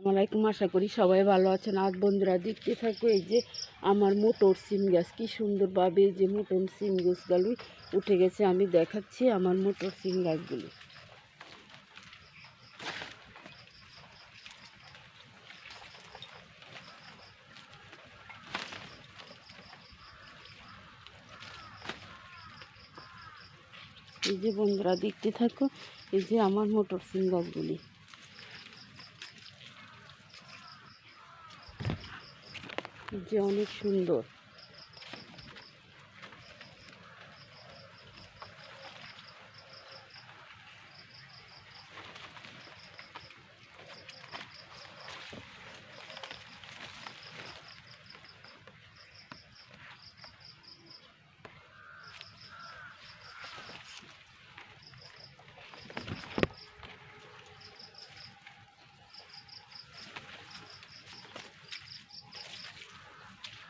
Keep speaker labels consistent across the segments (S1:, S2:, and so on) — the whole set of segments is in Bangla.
S1: আসসালামাইকুম আশা করি সবাই ভালো আছেন। আজ বন্ধুরা দেখতে থাকো এই যে আমার মোটর সিম গাছ কি সুন্দরভাবে যে মোটর সিম গাছগুলি উঠে গেছে। আমি দেখাচ্ছি আমার মোটর সিম গাছগুলি এই যে বন্ধুরা দেখতে থাকো, এই যে আমার মোটর সিম গাছগুলি যে অনেক সুন্দর।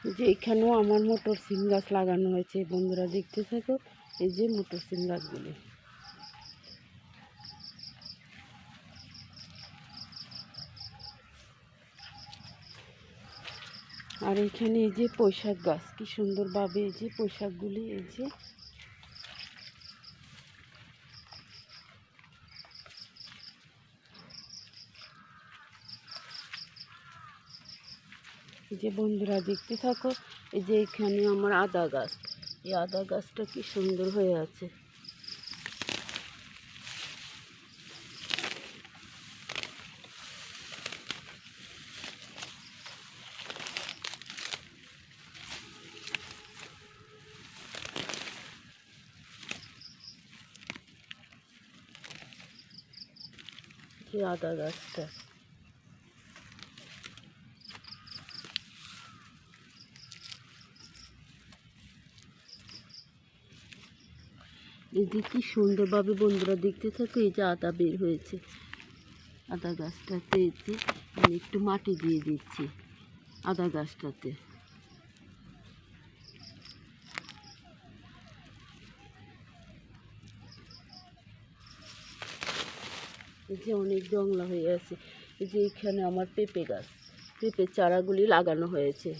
S1: যে এখানেও আমার মোটর সিম গাছ লাগানো হয়েছে, বন্ধুরা দেখতে থাকো, এই যে মোটর সিম গাছগুলি। আর এখানে এই যে পোশাক গাছ, কি সুন্দরভাবে এই যে পোশাকগুলি, এই যে যে বন্ধুরা দেখতে থাকো, এই যে এখানে আমার আদা গাছ। এই আদা গাছটা কি সুন্দর হয়ে আছে। আদা গাছটা। এই যে কি সুন্দরভাবে বন্ধুরা দেখতে থাকো, এই যে আদা বের হয়েছে। আদা গাছটাতে যে আমি একটু মাটি দিয়ে দিচ্ছি আদা গাছটাতে। এই যে অনেক জংলা হয়ে আছে। এই যে এখানে আমার পেঁপে গাছ, পেঁপে চারাগুলি লাগানো হয়েছে।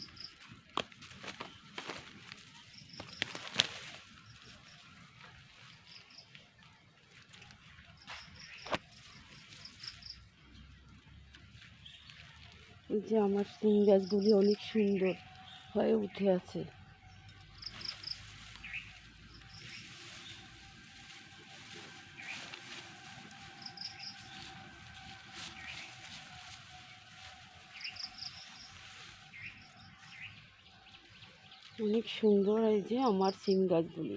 S1: এই যে আমার সিম গাছগুলি অনেক সুন্দর হয়ে উঠে আছে। অনেক সুন্দর এই যে আমার সিম গাছগুলি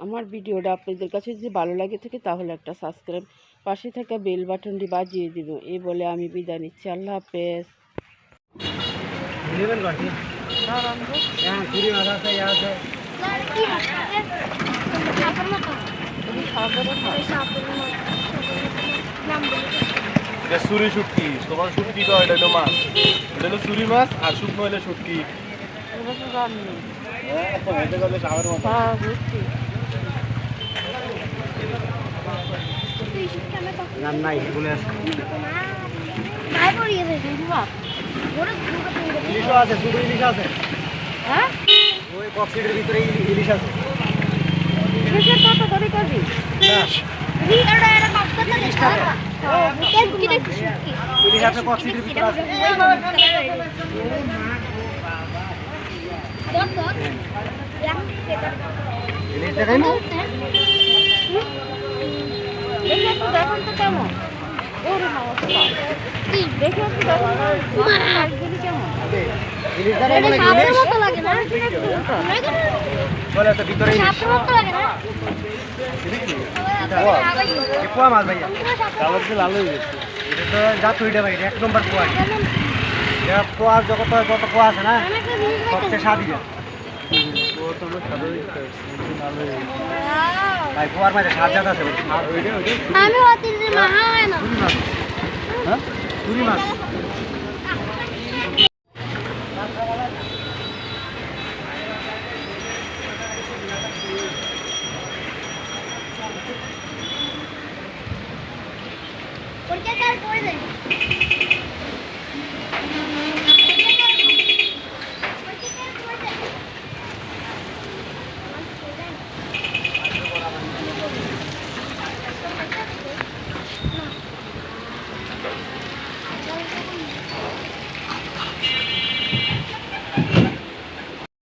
S1: আমার ভিডিওটা আপনাদের কাছে যদি ভালো লাগে থাকে তাহলে একটা সাবস্ক্রাইব পাশে থাকা বেল বাটনটি বাজিয়ে দিব এই বলে আমি বিদায় নিচ্ছি। আল্লাহ হাফেজ।
S2: হ্যাঁ
S3: এটা সুরি শুটকি। তোমার শুটকি কয়? এটা হলো মাছ এটা হলো সুরি মাছ আর শুকনো হলে শুটকি। হ্যাঁ
S1: হ্যাঁ বুঝছি।
S2: রান্না বলে আছে ইলিশও আছে শুধু ইলিশ আছে
S1: হ্যাঁ
S2: ওই বক্সিটের ভিতরে ইলি- ইলিশ আছে
S1: কিসের কত করে করবি
S2: ইলিশ আছে বক্সিটের ভিতরে আছে ইলিশ দেখাই না
S1: একটু তো কেমন? ওরে তো দেখে মাছগুলি কেমন?
S2: বলে তো ভিতরে পোয়া। মাছ ভাইয়া।
S3: কালার দিয়ে লাল হয়ে গেছে।
S2: এটা তো জাত হইটা ভাই এক নম্বর পোয়া। পোয়ার জগত যত পোয়া আছে না সবচেয়ে স্বাদই
S4: আমি অতিথি মহা হয় না।
S2: হ্যাঁ? মাছ।